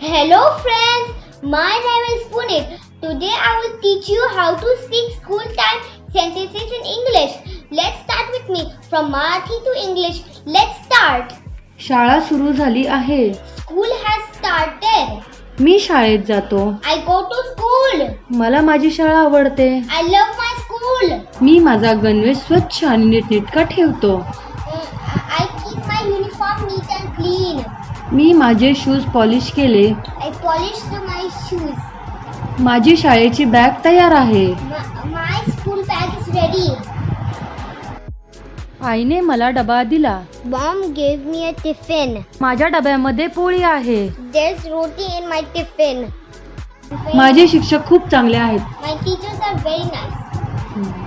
Hello friends, my name is Punit. Today I will teach you how to speak school time sentences in English. Let's start with me from Marathi to English. Let's start. शाळा सुरू झाली आहे School has started. मी शाळेत जातो I go to school. मला माझी शाळा आवडते I love my school. मी माझा गणवेश स्वच्छ आणि नीटनेटका ठेवतो Uh, I keep my uniform neat and clean. मी माझे शूज पॉलिश केले. पॉलिश द माय शूज माझी शाळेची बॅग तयार आहे. आईने मला डबा दिला. Mom give me a tiffin माझ्या डब्यामध्ये पोळी आहे. There is roti in my tiffin माझे शिक्षक खूप चांगले आहेत. My teachers are very nice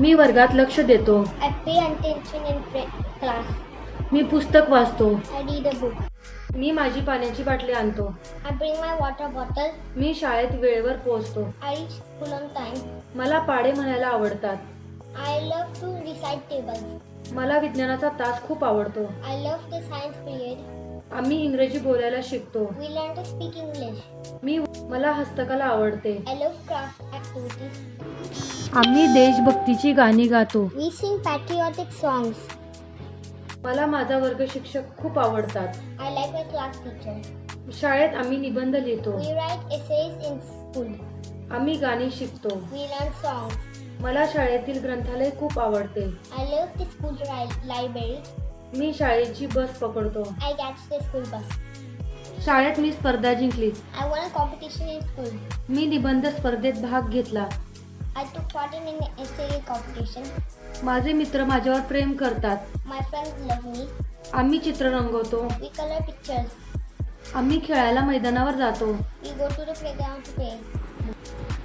मी वर्गात लक्ष देतो. मी पुस्तक वाचतो. मी माझी पाण्याची बाटली आणतो. मी शाळेत वेळेवर पोहोचतो. मला पाडे म्हणायला आवडतात. I love to recite table मला विज्ञानाचा तास खूप आवडतो. I love the science period आम्ही इंग्रजी बोलायला शिकतो. मी मला हस्तकला आवडते. आम्ही देशभक्तीची गाणी गातो. पॅट्रिऑटिक सॉंग मला माझा वर्ग शिक्षक खूप आवडतात. शाळेत आम्ही निबंध लिहितो. आम्ही गाणी शिकतो. मला शाळेतील ग्रंथालय खूप आवडते. आय लव्ह स्कूल लायब्ररी मी शाळेची बस पकडतो. I catch the school bus शाळेत मी स्पर्धा जिंकली. I won competition in school मी निबंध स्पर्धेत भाग घेतला. आय टू पार्ट कॉम्पिटिशन माझे मित्र माझ्यावर प्रेम करतात. माय फ्रेंड्स मी आम्ही चित्र रंगवतो. वी कलर पिक्चर्स आम्ही खेळायला मैदानावर जातो.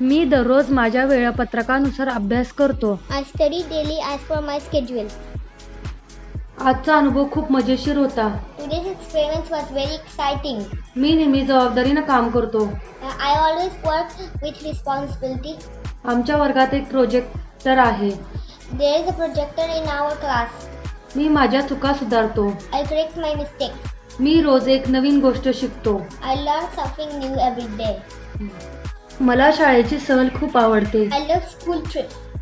मी दररोज माझ्या वेळापत्रकानुसार अभ्यास करतो. I study daily as per my schedule आजचा अनुभव खूप मजेशीर होता. Today's experience was very exciting मी नेहमी जबाबदारीनं काम करतो. I always work with responsibility आमच्या वर्गात एक प्रोजेक्टर आहे. There is projector in our class मी माझ्या चुका सुधारतो. आय करेक्ट माय मिस्टेक मी रोज एक नवीन गोष्ट शिकतो. I learn something new every day मला शाळेची सहल खूप आवडते. I love school trips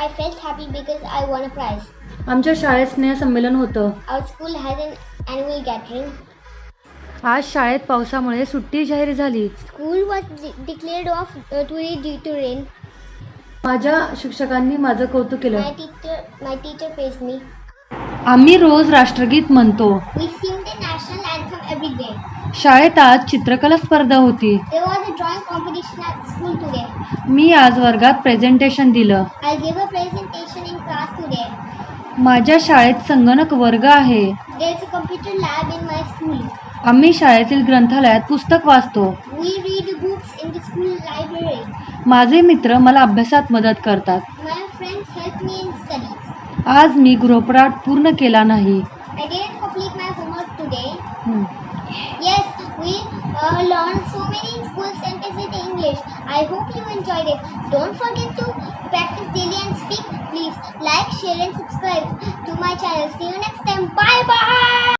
I felt happy because I won a prize. आमच्या शाळेत स्नेह संमेलन होतं. Our school has an annual gathering आज शाळेत पावसामुळे सुट्टी जाहीर झाली. School was declared off today due to rain माझ्या शिक्षकांनी माझं कौतुक केलं. My teacher my teacher face me आम्ही रोज राष्ट्रगीत म्हणतो. शाळेत आज चित्रकला स्पर्धा होती. मी आज वर्गात प्रेझेंटेशन दिलं. माझ्या शाळेत संगणक वर्ग आहे. आम्ही शाळेतील ग्रंथालयात पुस्तक वाचतो. माझे मित्र मला अभ्यासात मदत करतात. आज मी गृहपाठ पूर्ण केला नाही.